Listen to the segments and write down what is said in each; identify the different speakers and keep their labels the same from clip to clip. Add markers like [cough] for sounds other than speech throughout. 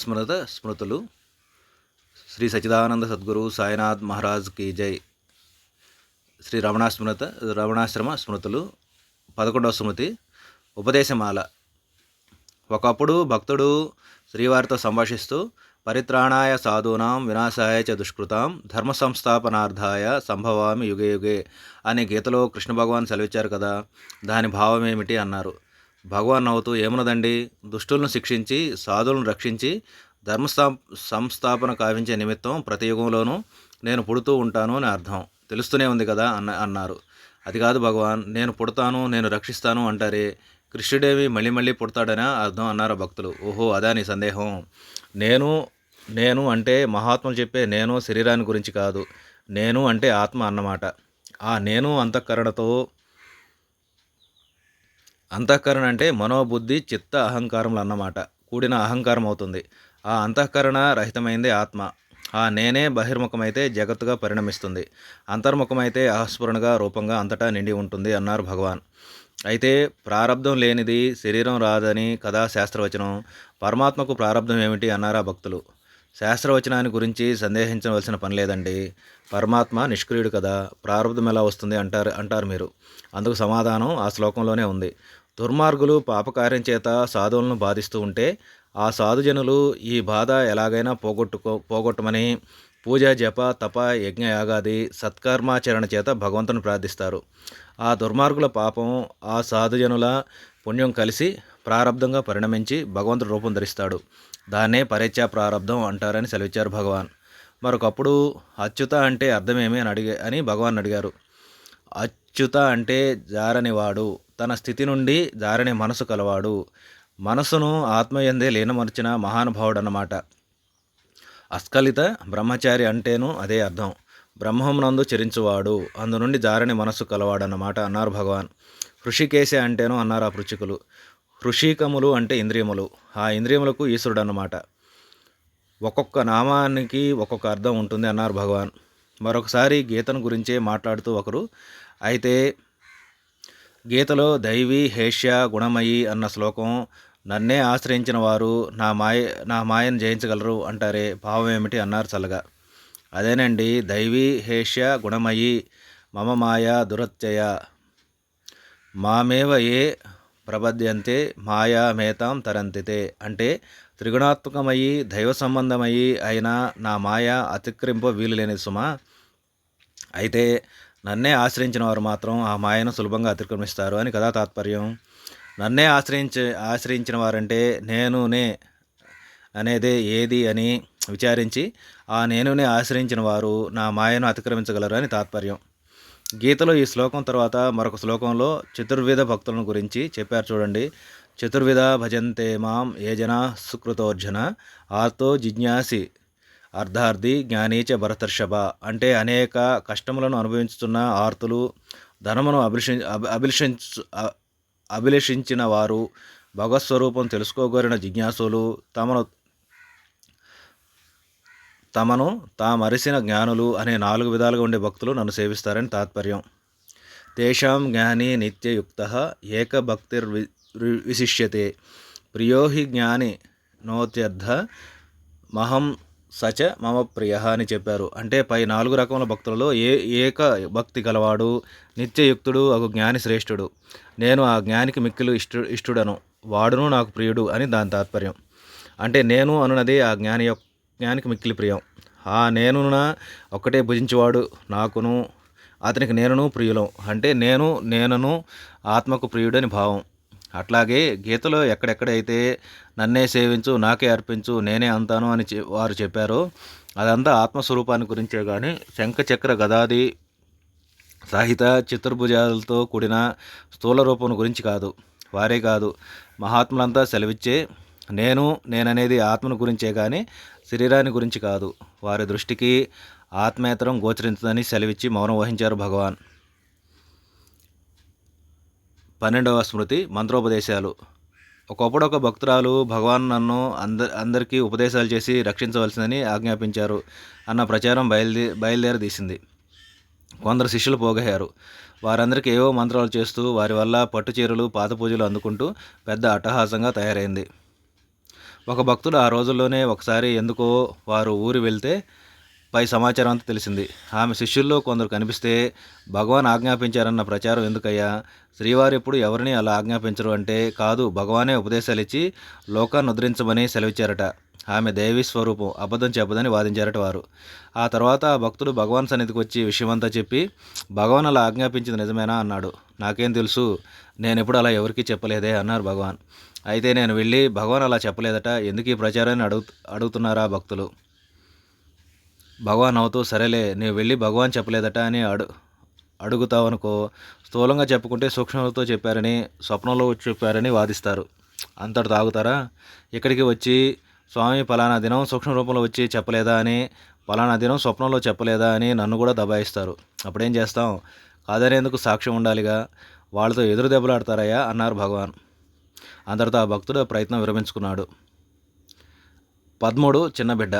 Speaker 1: స్మృత స్మృతులు. శ్రీ సచిదానంద సద్గురు సాయినాథ్ మహారాజ్ కీ జై. శ్రీ రమణ స్మృత రమణాశ్రమ స్మృతులు. పదకొండవ స్మృతి ఉపదేశమాల. ఒకప్పుడు భక్తుడు శ్రీవారితో సంభాషిస్తూ పరిత్రాణాయ సాధూనాం వినాశాయ చ దుష్కృతాం ధర్మ సంస్థాపనార్థాయ సంభవామి యుగే యుగే అనే గీతలో కృష్ణ భగవాన్ సెలవిచ్చారు కదా. దాని భావమేమిటి? అన్నారు. భగవాన్ నవ్వుతూ ఏమున్నదండి? దుష్టులను శిక్షించి సాధులను రక్షించి ధర్మస్థా సంస్థాపన కావించే నిమిత్తం ప్రతి యుగంలోనూ నేను పుడుతూ ఉంటాను అని అర్థం. తెలుస్తూనే ఉంది కదా అన్న అన్నారు. అది కాదు భగవాన్ నేను పుడతాను నేను రక్షిస్తాను అంటారే. కృష్ణుడేవి మళ్ళీ మళ్ళీ పుడతాడని అర్థం అన్నారు భక్తులు. ఓహో అదా నీ సందేహం. నేను నేను అంటే మహాత్ములు చెప్పే నేను శరీరాన్ని గురించి కాదు. నేను అంటే ఆత్మ అన్నమాట. ఆ నేను అంతఃకరణతో అంతఃకరణ అంటే మనోబుద్ధి చిత్త అహంకారములు అన్నమాట. కూడిన అహంకారం అవుతుంది. ఆ అంతఃకరణ రహితమైంది ఆత్మ. ఆ నేనే బహిర్ముఖమైతే జగత్తుగా పరిణమిస్తుంది. అంతర్ముఖమైతే అహస్ఫురణగా రూపంగా అంతటా నిండి ఉంటుంది అన్నారు భగవాన్. అయితే ప్రారంధం లేనిది శరీరం రాదని కథా శాస్త్రవచనం పరమాత్మకు ప్రారంధం ఏమిటి అన్నారా భక్తులు. శాస్త్రవచనాన్ని గురించి సందేహించవలసిన పని లేదండి. పరమాత్మ నిష్క్రియుడు కదా. ప్రారంభం ఎలా వస్తుంది అంటారు అంటారు మీరు. అందుకు సమాధానం ఆ శ్లోకంలోనే ఉంది. దుర్మార్గులు పాపకార్యం చేత సాధువులను బాధిస్తూ ఉంటే ఆ సాధుజనులు ఈ బాధ ఎలాగైనా పోగొట్టుకో పోగొట్టమని పూజ జప తప యజ్ఞ యాగాది సత్కర్మాచరణ చేత భగవంతుని ప్రార్థిస్తారు. ఆ దుర్మార్గుల పాపం ఆ సాధుజనుల పుణ్యం కలిసి ప్రారంధంగా పరిణమించి భగవంతుడు రూపం ధరిస్తాడు. దాన్నే పరీక్షా ప్రారంధం అంటారని సెలవిచ్చారు భగవాన్. మరొకప్పుడు అచ్యుత అంటే అర్థమేమి అని అడిగే అని భగవాన్ అడిగారు. అచ్యుత అంటే జారనివాడు. తన స్థితి నుండి జారని మనసు కలవాడు. మనసును ఆత్మయందే లీనమర్చిన మహానుభావుడు అన్నమాట అస్కలిత బ్రహ్మచారి అంటేను అదే అర్థం. బ్రహ్మమునందు చరించువాడు. అందు నుండి జారని మనస్సు కలవాడన్నమాట అన్నారు భగవాన్. హృషికేశ అంటేను అన్నారు ఆ పృచ్చికులు హృషికములు అంటే ఇంద్రియములు. ఆ ఇంద్రియములకు ఈశ్వరుడు అన్నమాట ఒక్కొక్క నామానికి ఒక్కొక్క అర్థం ఉంటుంది అన్నారు భగవాన్. మరొకసారి గీతను గురించే మాట్లాడుతూ ఒకరు అయితే గీతలో దైవీ హేష్య గుణమయి అన్న శ్లోకం నన్నే ఆశ్రయించిన వారు నా మాయ నా మాయను జయించగలరు అంటారే భావం ఏమిటి అన్నారు చల్లగా. అదేనండి దైవీ హేష్య గుణమయి మమ మాయ దురత్యయ మామేవ ఏ ప్రబధ్యంతే మాయా మేతాం తరంతితే. అంటే త్రిగుణాత్మకమయ్యి దైవ సంబంధమయ్యి అయిన నా మాయ అతిక్రింప వీలు లేని సుమా. అయితే నన్నే ఆశ్రయించిన వారు మాత్రం ఆ మాయను సులభంగా అతిక్రమిస్తారు అని కదా తాత్పర్యం. నన్నే ఆశ్రయించ ఆశ్రయించిన వారంటే నేనునే అనేదే ఏది అని విచారించి ఆ నేనునే ఆశ్రయించిన వారు నా మాయను అతిక్రమించగలరు అని తాత్పర్యం. గీతలో ఈ శ్లోకం తర్వాత మరొక శ్లోకంలో చతుర్విధ భక్తులను గురించి చెప్పారు చూడండి. చతుర్విధ భజంతే మాం ఏ జన సుకృతోర్జన ఆర్తో జిజ్ఞాసి అర్ధార్థి జ్ఞానీచ భరతర్షభ అంటే అనేక కష్టములను అనుభవించుతున్న ఆర్తులు ధనమును అభిలషి అభిలషించు అభిలషించిన వారు భగవత్స్వరూపం తెలుసుకోగోరిన జిజ్ఞాసులు తమను తమను తామరిసిన జ్ఞానులు అనే నాలుగు విధాలుగా ఉండే భక్తులు నన్ను సేవిస్తారని తాత్పర్యం. తేషాం జ్ఞాని నిత్యయుక్త ఏకభక్తిర్ విశిష్యతే. ప్రియో హి జ్ఞాని నోత్యర్థ మహం సచ మమ ప్రియ అని చెప్పారు. అంటే పై నాలుగు రకముల భక్తులలో ఏ ఏక భక్తి గలవాడు నిత్యయుక్తుడు ఒక జ్ఞాని శ్రేష్ఠుడు. నేను ఆ జ్ఞానికి మిక్కిలు ఇష్టు ఇష్టుడను. వాడును నాకు ప్రియుడు అని దాని తాత్పర్యం. అంటే నేను అనున్నది ఆ జ్ఞాని యొక్క జ్ఞానికి మిక్కిలి ప్రియం. ఆ నేనున ఒక్కటే భుజించేవాడు నాకును అతనికి నేనును ప్రియులం. అంటే నేను నేనును ఆత్మకు ప్రియుడని భావం. అట్లాగే గీతలో ఎక్కడెక్కడైతే నన్నే సేవించు నాకే అర్పించు నేనే అంతాను అని వారు చెప్పారో అదంతా ఆత్మస్వరూపాన్ని గురించే కానీ శంఖచక్ర గదాది సాహిత చిత్రభుజాలతో కూడిన స్థూల రూపం గురించి కాదు. వారే కాదు. మహాత్ములంతా సెలవిచ్చే నేను నేననేది ఆత్మను గురించే కానీ శరీరాన్ని గురించి కాదు. వారి దృష్టికి ఆత్మేతరం గోచరించదని సెలవిచ్చి మౌనం వహించారు భగవాన్. పన్నెండవ స్మృతి మంత్రోపదేశాలు. ఒకప్పుడు ఒక భక్తురాలు భగవాన్ నన్ను అంద అందరికీ ఉపదేశాలు చేసి రక్షించవలసిందని ఆజ్ఞాపించారు అన్న ప్రచారం బయలుదే బయలుదేరదీసింది. కొందరు శిష్యులు పోగయ్యారు. వారందరికీ ఏవో మంత్రాలు చేస్తూ వారి వల్ల పట్టు చీరలు పాత పూజలు అందుకుంటూ పెద్ద అట్టహాసంగా తయారైంది. ఒక భక్తుడు ఆ రోజుల్లోనే ఒకసారి ఎందుకో వారు ఊరు వెళ్తే పై సమాచారం అంతా తెలిసింది. ఆమె శిష్యుల్లో కొందరు కనిపిస్తే భగవాన్ ఆజ్ఞాపించారన్న ప్రచారం ఎందుకయ్యా? శ్రీవారు ఎప్పుడు ఎవరిని అలా ఆజ్ఞాపించరు అంటే కాదు భగవానే ఉపదేశాలు ఇచ్చి లోకాన్ని ఉద్ధరించమని సెలవిచ్చారట. ఆమె దేవీ స్వరూపం అబద్ధం చెప్పదని వాదించారట వారు. ఆ తర్వాత ఆ భక్తుడు భగవాన్ సన్నిధికి వచ్చి విషయమంతా చెప్పి భగవాన్ అలా ఆజ్ఞాపించింది నిజమేనా? అన్నాడు. నాకేం తెలుసు నేను ఎప్పుడు అలా ఎవరికీ చెప్పలేదే అన్నారు భగవాన్. అయితే నేను వెళ్ళి భగవాన్ అలా చెప్పలేదట. ఎందుకు ఈ ప్రచారాన్ని అడుగు అడుగుతున్నారా భక్తులు? భగవాన్ అవుతూ సరేలే నీవు వెళ్ళి భగవాన్ చెప్పలేదట అని అడు అడుగుతావనుకో స్థూలంగా చెప్పుకుంటే సూక్ష్మతో చెప్పారని స్వప్నంలో చెప్పారని వాదిస్తారు. అంతటి తాగుతారా? ఇక్కడికి వచ్చి స్వామి పలానా దినం సూక్ష్మ రూపంలో వచ్చి చెప్పలేదా అని పలానా దినం స్వప్నంలో చెప్పలేదా అని నన్ను కూడా దబాయిస్తారు. అప్పుడేం చేస్తాం? కాదనేందుకు సాక్ష్యం ఉండాలిగా? వాళ్ళతో ఎదురు దెబ్బలాడతారయ్యా అన్నారు భగవాన్. అందరితో ఆ భక్తుడు ప్రయత్నం విరమించుకున్నాడు. పదమూడు చిన్న బిడ్డ.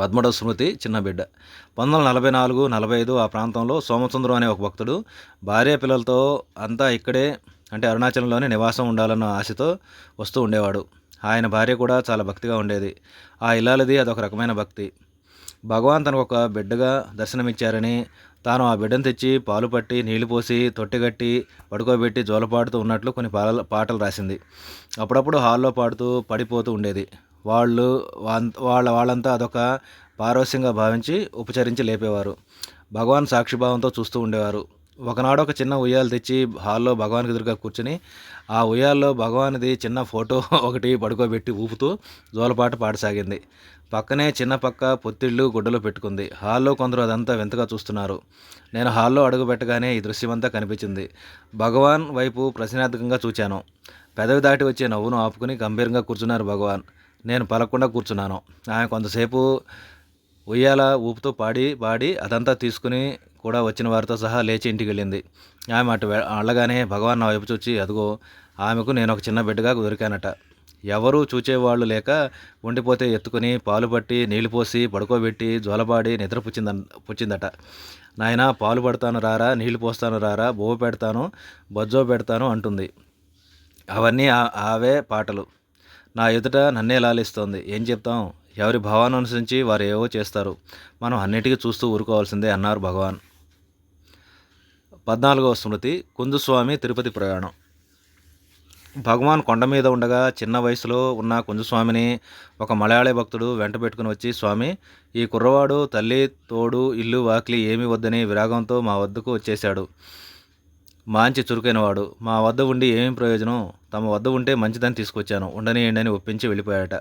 Speaker 1: పద్మూడవ స్మృతి చిన్న బిడ్డ. పంతొమ్మిది వందల నలభై నాలుగు నలభై ఐదు ఆ ప్రాంతంలో సోమసుందరం అనే ఒక భక్తుడు భార్య పిల్లలతో అంతా ఇక్కడే అంటే అరుణాచలంలోనే నివాసం ఉండాలన్న ఆశతో వస్తూ ఉండేవాడు. ఆయన భార్య కూడా చాలా భక్తిగా ఉండేది. ఆ ఇల్లాలది అదొక రకమైన భక్తి. భగవాన్ తనకు ఒక బిడ్డగా దర్శనమిచ్చారని తాను ఆ బిడ్డను తెచ్చి పాలు పట్టి నీళ్ళు పోసి తొట్టెగట్టి పడుకోబెట్టి జోలపాడుతూ ఉన్నట్లు కొన్ని పాల పాటలు రాసింది. అప్పుడప్పుడు హాల్లో పాడుతూ పడిపోతూ ఉండేది. వాళ్ళు వాళ్ళ వాళ్ళంతా అదొక పారవస్యంగా భావించి ఉపచరించి లేపేవారు. భగవాన్ సాక్షిభావంతో చూస్తూ ఉండేవారు. ఒకనాడు ఒక చిన్న ఉయ్యాలు తెచ్చి హాల్లో భగవాన్కి ఎదురుగా కూర్చుని ఆ ఉయ్యాల్లో భగవాన్ది చిన్న ఫోటో [laughs] ఒకటి పడుకోబెట్టి ఊపుతూ జోలపాట పాడసాగింది. పక్కనే చిన్న పక్క పొత్తిళ్ళు గుడ్డలు పెట్టుకుంది. హాల్లో కొందరు అదంతా వింతగా చూస్తున్నారు. నేను హాల్లో అడుగు పెట్టగానే ఈ దృశ్యమంతా కనిపించింది. భగవాన్ వైపు ప్రశ్నార్థకంగా చూచాను. పెదవి దాటి వచ్చే నవ్వును ఆపుకుని గంభీరంగా కూర్చున్నారు భగవాన్. నేను పలకుండా కూర్చున్నాను. ఆమె కొంతసేపు ఉయ్యాల ఊపుతూ పాడి పాడి అదంతా తీసుకుని కూడా వచ్చిన వారితో సహా లేచి ఇంటికి వెళ్ళింది. ఆమె అటు వె- వెళ్ళగానే భగవాన్ నా వైపు చూచి అదిగో ఆమెకు నేను ఒక చిన్న బిడ్డగా దొరికానట. ఎవరూ చూచేవాళ్ళు లేక ఉండిపోతే ఎత్తుకుని పాలు పట్టి నీళ్ళు పోసి పడుకోబెట్టి జ్వలబాడి నిద్ర పుచ్చింద పుచ్చిందట. నాయనా పాలు పడతాను రారా నీళ్ళు పోస్తాను రారా బొవ్వ పెడతాను బజ్జో పెడతాను అంటుంది. అవన్నీ ఆ- ఆవే పాటలు. నా ఎదుట నన్నే లాలిస్తోంది. ఏం చెప్తాం? ఎవరి భావాన్ని అనుసరించి వారు ఏవో చేస్తారు. మనం అన్నిటికీ చూస్తూ ఊరుకోవాల్సిందే అన్నారు భగవాన్. పద్నాలుగవ స్మృతి కుందుస్వామి తిరుపతి ప్రయాణం. భగవాన్ కొండ మీద ఉండగా చిన్న వయసులో ఉన్న కుంజస్వామిని ఒక మలయాళీ భక్తుడు వెంట పెట్టుకుని వచ్చి స్వామి ఈ కుర్రవాడు తల్లి తోడు ఇల్లు వాకిలి ఏమీ వద్దని విరాగంతో మా వద్దకు వచ్చేశాడు. మాంచి చురుకైనవాడు. మా వద్ద ఉండి ఏమి ప్రయోజనం? తమ వద్ద ఉంటే మంచిదని తీసుకొచ్చాను. ఉండనియండి అని ఒప్పించి వెళ్ళిపోయాట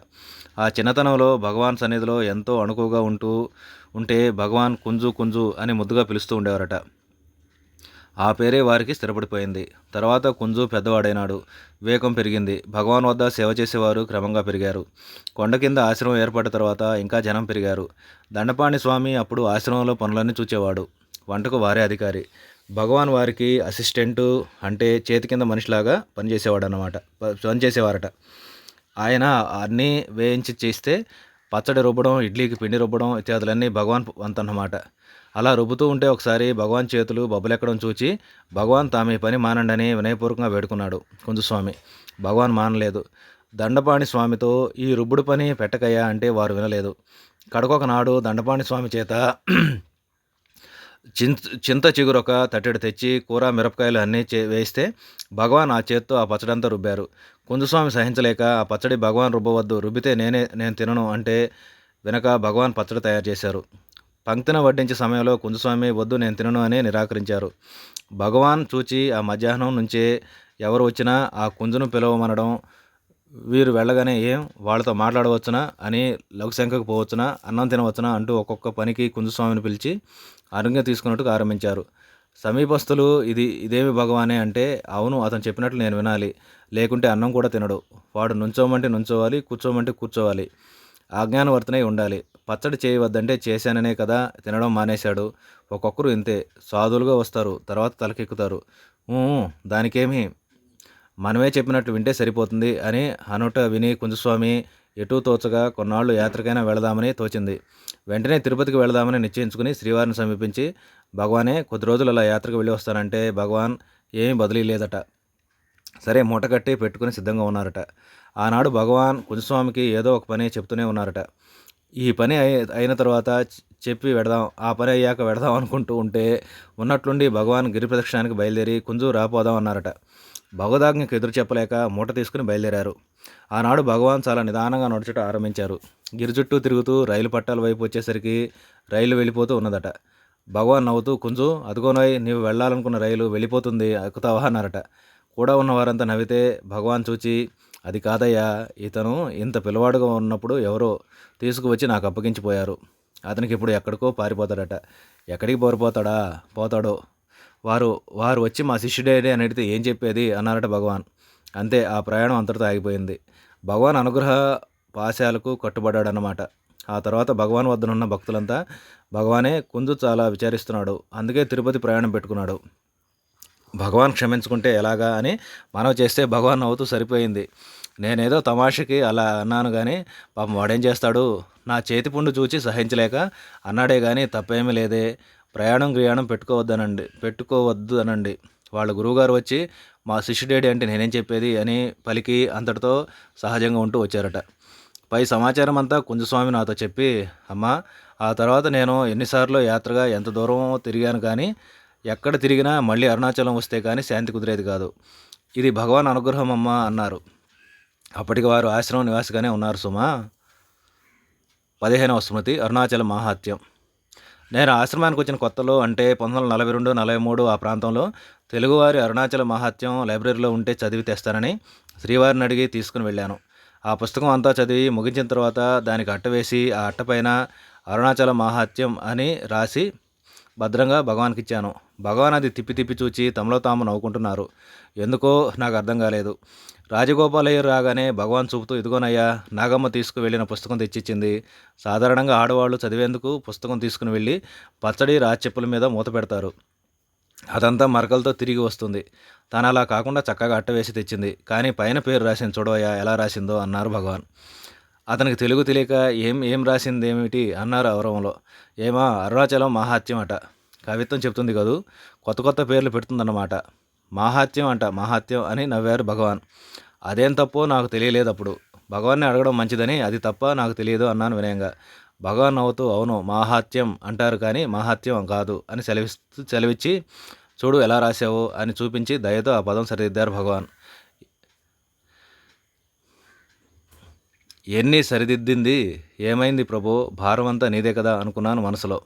Speaker 1: ఆ చిన్నతనంలో భగవాన్ సన్నిధిలో ఎంతో అణుకువగా ఉంటూ ఉంటే భగవాన్ కుంజు కుంజు అని ముద్దుగా పిలుస్తూ ఉండేవారట. ఆ పేరే వారికి స్థిరపడిపోయింది. తర్వాత కుంజు పెద్దవాడైనాడు. వివేకం పెరిగింది. భగవాన్ వద్ద సేవ చేసేవారు క్రమంగా పెరిగారు. కొండ కింద ఆశ్రమం ఏర్పడిన తర్వాత ఇంకా జనం పెరిగారు. దండపాణి స్వామి అప్పుడు ఆశ్రమంలో పనులన్నీ చూచేవాడు. వంటకు వారే అధికారి. భగవాన్ వారికి అసిస్టెంటు అంటే చేతి కింద మనిషిలాగా పనిచేసేవాడు అనమాట పనిచేసేవారట. ఆయన అన్నీ వేయించి చేస్తే పచ్చడి రుబ్బడం ఇడ్లీకి పిండి రుబ్బడం ఇత్యాదులన్నీ భగవాన్ వంతన్నమాట. అలా రుబ్బుతూ ఉంటే ఒకసారి భగవాన్ చేతులు బొబ్బలెక్కడం చూచి భగవాన్ తామే పని మానండని వినయపూర్వకంగా వేడుకున్నాడు కుంజుస్వామి భగవాన్ మానలేదు. దండపాణి స్వామితో ఈ రుబ్బుడు పని పెట్టకయ్యా అంటే వారు వినలేదు. కడకొక నాడు దండపాణి స్వామి చేత చింత చింత చిగురొక తట్టెడు తెచ్చి కూర మిరపకాయలు అన్నీ చే వేస్తే భగవాన్ ఆ చేత్తో ఆ పచ్చడంతా రుబ్బారు. కుంజస్వామి సహించలేక ఆ పచ్చడి భగవాన్ రుబ్బవద్దు రుబ్బితే నేనే నేను తినను అంటే వెనక భగవాన్ పచ్చడి తయారు చేశారు. పంక్తిన వడ్డించే సమయంలో కుంజస్వామి వద్దు నేను తినను అని నిరాకరించారు. భగవాన్ చూచి ఆ మధ్యాహ్నం నుంచే ఎవరు వచ్చినా ఆ కుంజును పిలవమనడం వీరు వెళ్ళగానే ఏం వాళ్ళతో మాట్లాడవచ్చునా అని లఘుశంకకు పోవచ్చునా అన్నం తినవచ్చునా అంటూ ఒక్కొక్క పనికి కుంజస్వామిని పిలిచి ఆరోగ్యం తీసుకున్నట్టు ఆరంభించారు. సమీపస్తులు ఇది ఇదేమి భగవానే అంటే అవును అతను చెప్పినట్లు నేను వినాలి. లేకుంటే అన్నం కూడా తినడు. వాడు నుంచోమంటే నుంచోవాలి కూర్చోమంటే కూర్చోవాలి. ఆజ్ఞానవర్తనై ఉండాలి. పచ్చడి చేయవద్దంటే చేశాననే కదా తినడం మానేశాడు. ఒక్కొక్కరు ఇంతే. సాధువులుగా వస్తారు తర్వాత తలకెక్కుతారు. దానికేమి మనమే చెప్పినట్లు వింటే సరిపోతుంది అని అనుట విని కుంజస్వామి ఎటూ తోచగా కొన్నాళ్ళు యాత్రకైనా వెళదామని తోచింది. వెంటనే తిరుపతికి వెళదామని నిశ్చయించుకుని శ్రీవారిని సమీపించి భగవానే కొద్ది రోజులు అలా యాత్రకు వెళ్ళి వస్తానంటే భగవాన్ ఏమీ బదిలీ లేదట. సరే మూట కట్టి పెట్టుకుని సిద్ధంగా ఉన్నారట. ఆనాడు భగవాన్ కుంజస్వామికి ఏదో ఒక పని చెప్తూనే ఉన్నారట. ఈ పని అయి- అయిన తర్వాత చెప్పి పెడదాం ఆ పని అయ్యాక పెడదాం అనుకుంటూ ఉంటే ఉన్నట్లుండి భగవాన్ గిరి ప్రదక్షిణానికి బయలుదేరి కుంజు రాపోదాం అన్నారట. భగవదాజ్ఞకు ఎదురు చెప్పలేక మూట తీసుకుని బయలుదేరారు. ఆనాడు భగవాన్ చాలా నిదానంగా నడుచుట ఆరంభించారు. గిరి చుట్టూ తిరుగుతూ రైలు పట్టాల వైపు వచ్చేసరికి రైలు వెళ్ళిపోతూ ఉన్నదట. భగవాన్ నవ్వుతూ కుంజు అదుగోనోయ్ నీవు వెళ్ళాలనుకున్న రైలు వెళ్ళిపోతుంది ఎక్కుతావా? అన్నారట. కూడా ఉన్న వారంతా నవ్వితే భగవాన్ చూచి అది కాదయ్యా ఇతను ఇంత పిల్లవాడుగా ఉన్నప్పుడు ఎవరో తీసుకువచ్చి నాకు అప్పగించిపోయారు. అతనికి ఇప్పుడు ఎక్కడికో పారిపోతాడట. ఎక్కడికి పారిపోతాడా? పోతాడో. వారు వారు వచ్చి మా శిష్యుడేడే అని అడిగితే ఏం చెప్పేది? అన్నారట భగవాన్. అంతే ఆ ప్రయాణం అంతటితో ఆగిపోయింది. భగవాన్ అనుగ్రహ పాశాలకు కట్టుబడ్డాడన్నమాట. ఆ తర్వాత భగవాన్ వద్దనున్న భక్తులంతా భగవానే కుంజు చాలా విచారిస్తున్నాడు. అందుకే తిరుపతి ప్రయాణం పెట్టుకున్నాడు. భగవాన్ క్షమించుకుంటే ఎలాగా అని మనవి చేస్తే భగవాన్ నవ్వుతూ సరిపోయింది. నేనేదో తమాషకి అలా అన్నాను కానీ పాపం వాడేం చేస్తాడు? నా చేతి పుండు చూచి సహించలేక అన్నాడే కానీ తప్పేమీ లేదే. ప్రయాణం గ్రయాణం పెట్టుకోవద్దనండి. పెట్టుకోవద్దు అనండి వాళ్ళ గురువుగారు వచ్చి మా శిష్యుడేడి అంటే నేనేం చెప్పేది అని పలికి అంతటితో సహజంగా ఉంటూ వచ్చారట. పై సమాచారం అంతా కుంజస్వామి నాతో చెప్పి అమ్మా ఆ తర్వాత నేను ఎన్నిసార్లు యాత్రగా ఎంత దూరం తిరిగాను కానీ ఎక్కడ తిరిగినా మళ్ళీ అరుణాచలం వస్తే కానీ శాంతి కుదిరేది కాదు. ఇది భగవాన్ అనుగ్రహం అమ్మ అన్నారు. అప్పటికి వారు ఆశ్రమం నివాసిగానే ఉన్నారు సుమా. పదిహేనవ స్మృతి అరుణాచల మహాత్యం నేను ఆశ్రమానికి వచ్చిన కొత్తలో అంటే పంతొమ్మిది వందల నలభై రెండు నలభై మూడు ఆ ప్రాంతంలో తెలుగువారి అరుణాచల మహాత్యం లైబ్రరీలో ఉంటే చదివి తెస్తానని శ్రీవారిని అడిగి తీసుకుని వెళ్ళాను. ఆ పుస్తకం అంతా చదివి ముగించిన తర్వాత దానికి అట్ట వేసి ఆ అట్టపైన అరుణాచల మహాత్యం అని రాసి భద్రంగా భగవాన్కి ఇచ్చాను భగవాన్ అది తిప్పి తిప్పి చూచి తమలో తాము నవ్వుకుంటున్నారు. ఎందుకో నాకు అర్థం కాలేదు. రాజగోపాలయ్య రాగానే భగవాన్ చూపుతూ ఇదిగోనయ్యా నాగమ్మ తీసుకువెళ్ళిన పుస్తకం తెచ్చిచ్చింది. సాధారణంగా ఆడవాళ్ళు చదివేందుకు పుస్తకం తీసుకుని వెళ్ళి పచ్చడి రాచెప్పుల మీద మూత పెడతారు. అదంతా మరకలతో తిరిగి వస్తుంది. తను అలా కాకుండా చక్కగా అట్టవేసి తెచ్చింది. కానీ పైన పేరు రాసింది చూడవయ్యా ఎలా రాసిందో అన్నారు భగవాన్. అతనికి తెలుగు తెలియక ఏం ఏం రాసింది ఏమిటి అన్నారు అవరంలో ఏమా అరుణాచలం మహాత్యం అట. కవిత్వం చెప్తుంది కదూ. కొత్త కొత్త పేర్లు పెడుతుందన్నమాట. మహాత్యం అంట మహాత్యం అని నవ్వారు భగవాన్. అదేం తప్పో నాకు తెలియలేదు అప్పుడు. భగవాన్ని అడగడం మంచిదని అది తప్ప నాకు తెలియదు అన్నాను వినయంగా. భగవాన్ నవ్వుతూ అవును మహాత్యం అంటారు కానీ మహాత్యం కాదు అని సెలవిస్తూ సెలవిచ్చి చూడు ఎలా రాసావు అని చూపించి దయతో ఆ పదం సరిదిద్దారు భగవాన్. ఎన్ని సరిదిద్దింది? ఏమైంది ప్రభు? భారమంతా నీదే కదా అనుకున్నాను మనసులో.